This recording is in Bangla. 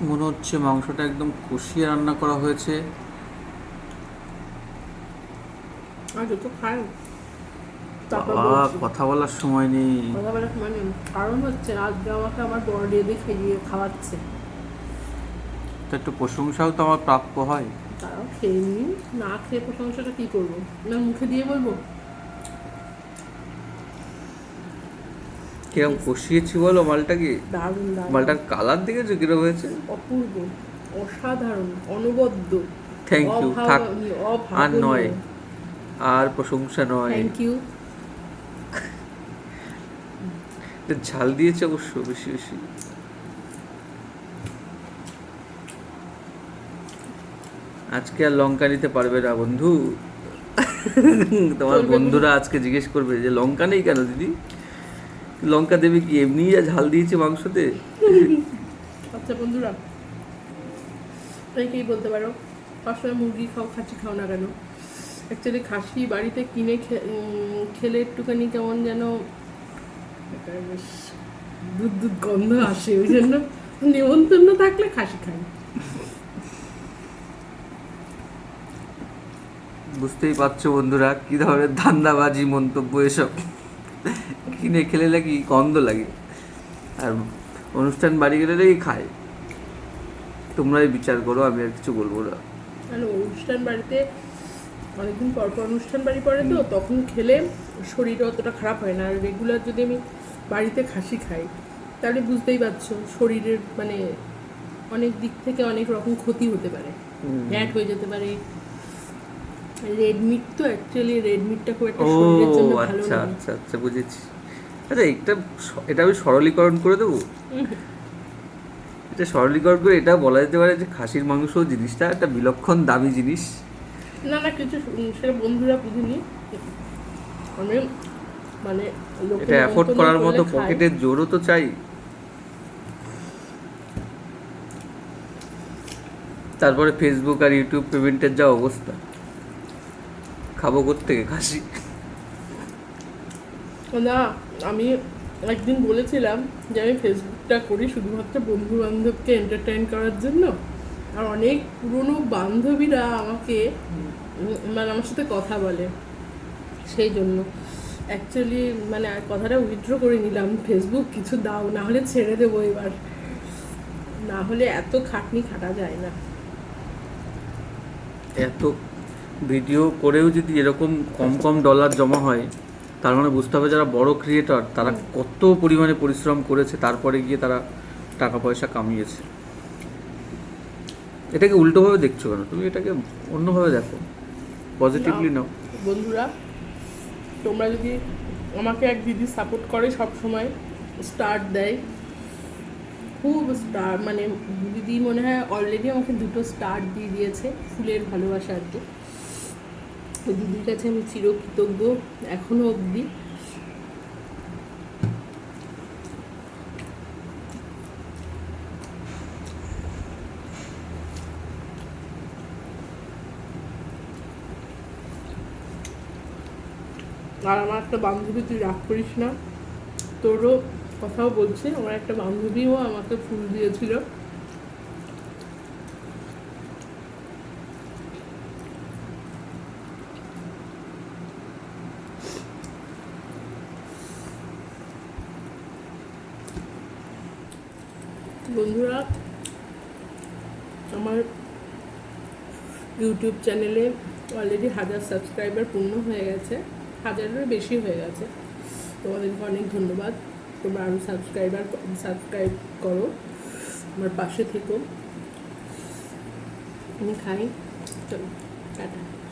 মনে হচ্ছে মাংসটা একদম কষিয়ে রান্না করা হয়েছে। বাবা কথা বলার সময় নেই। কথা বলার সময় নেই। কারণ হচ্ছে আজকে আমাকে আমার বড় দিয়ে খেয়ে খাওয়াচ্ছে। তো একটু প্রশংসাও তো আমার প্রাপ্য হয়। তারাও খেয়ে নি না খেয়ে প্রশংসাটা কি করব? না মুখে দিয়ে বলব? কিরম কষিয়েছি বলো মালটাকে? দারুণ দারুণ। মালটার কালার দেখেছ কিরম হয়েছে? অপূর্ব অসাধারণ অনবদ্য থ্যাংক ইউ থাক আর নয় আর প্রশংসা নয়। থ্যাংক ইউ ঝাল দিয়েছে অবশ্য বেশি বেশি। আজকে আর লঙ্কা নিতে পারবে না বন্ধু। তোমার বন্ধুরা আজকে জিজ্ঞেস করবে যে লঙ্কা নেই কেন দিদি? লঙ্কা দেবে কি? এমনি যা ঝাল দিয়েছে মাংসতে? আচ্ছা বন্ধুরা অনেকেই বলতে পারো? সবসময় মুরগি খাও খাসি খাও না কেন? অ্যাকচুয়ালি খাসি বাড়িতে কিনে খেলে একটুখানি কেমন যেন বেশ দুধ দুধ গন্ধ আসে ওই জন্য নেমন্তন্ন থাকলে খাসি খাই। বুঝতেই পারছ বন্ধুরা কি ধরনের ধান্দাবাজি মন্তব্য এসব। কিনে খেলে নাকি গন্ধ লাগে। আর অনুষ্ঠান বাড়ি গেলে নাকি খায়। তোমরাই বিচার করো আমি আর কিছু বলব না। কারণ অনুষ্ঠান বাড়িতে অনেকদিন পর পর অনুষ্ঠান বাড়ি পড়ে তো তখন খেলে শরীর অতটা খারাপ হয় না। আর রেগুলার যদি আমি বাড়িতে খাসি খাই তাহলে বুঝতেই পারছ শরীরের মানে অনেক দিক থেকে অনেক রকম ক্ষতি হতে পারে। ফ্যাট হয়ে যেতে পারে। রেড মিট তো অ্যাকচুয়ালি রেড মিটটা খুব একটা শরীরের জন্য ভালো আচ্ছা না আচ্ছা আচ্ছা বুঝেছি। আচ্ছা এটা এটা আমি সরলীকরণ করে দেবো? এটা সরলীকরণ করে এটা বলা যেতে পারে যে খাসির মাংস জিনিসটা একটা বিলক্ষণ দামি জিনিস। না না কিছু সেটা বন্ধুরা বুঝিনি। আমি মানে এটা অ্যাফোর্ড করার মতো পকেটের জোরও তো চাই। তারপরে ফেসবুক আর ইউটিউব পেমেন্টের যা অবস্থা। খাব থেকে খাসি? না, আমি একদিন বলেছিলাম যে আমি ফেসবুকটা করি শুধুমাত্র বন্ধু বান্ধবকে এন্টারটেইন করার জন্য। আর অনেক পুরনো বান্ধবীরা আমাকে মানে আমার সাথে কথা বলে সেই জন্য। অ্যাকচুয়ালি মানে কথাটা উইথড্র করে নিলাম। ফেসবুক কিছু দাও, না হলে ছেড়ে দেবো এবার। না হলে এত খাটনি খাটা যায় না। এত ভিডিও করেও যদি এরকম কম কম ডলার জমা হয় তার মানে বুঝতে হবে যারা বড় ক্রিয়েটর তারা কত পরিমাণে পরিশ্রম করেছে তারপরে গিয়ে তারা টাকা পয়সা কামিয়েছে। এটাকে উল্টোভাবে দেখছ কেন? তুমি এটাকে অন্যভাবে দেখো। পজিটিভলি নাও। বন্ধুরা তোমরা যদি আমাকে এক দিদি সাপোর্ট করে সব সময় স্টার্ট দেয় খুব স্টার মানে দিদি মনে হয় অলরেডি আমাকে দুটো স্টার দিয়ে দিয়েছে ফুলের ভালোবাসা আর দিদির কাছে আমি চিরকৃতজ্ঞ এখনও অবধি। আর আমার একটা বান্ধবী, তুই রাগ করিস না। তোরও কথাও বলছে, আমার একটা বান্ধবীও আমাকে ফুল দিয়েছিল। বন্ধুরা, আমার ইউটিউব চ্যানেলে অলরেডি হাজার সাবস্ক্রাইবার পূর্ণ হয়ে গেছে। হাজারেরও বেশি হয়ে গেছে। তোমাদেরকে অনেক ধন্যবাদ। তোমরা আরও সাবস্ক্রাইবার সাবস্ক্রাইব করো। আমার পাশে থেকো। আমি খাই। চলো, টাটা।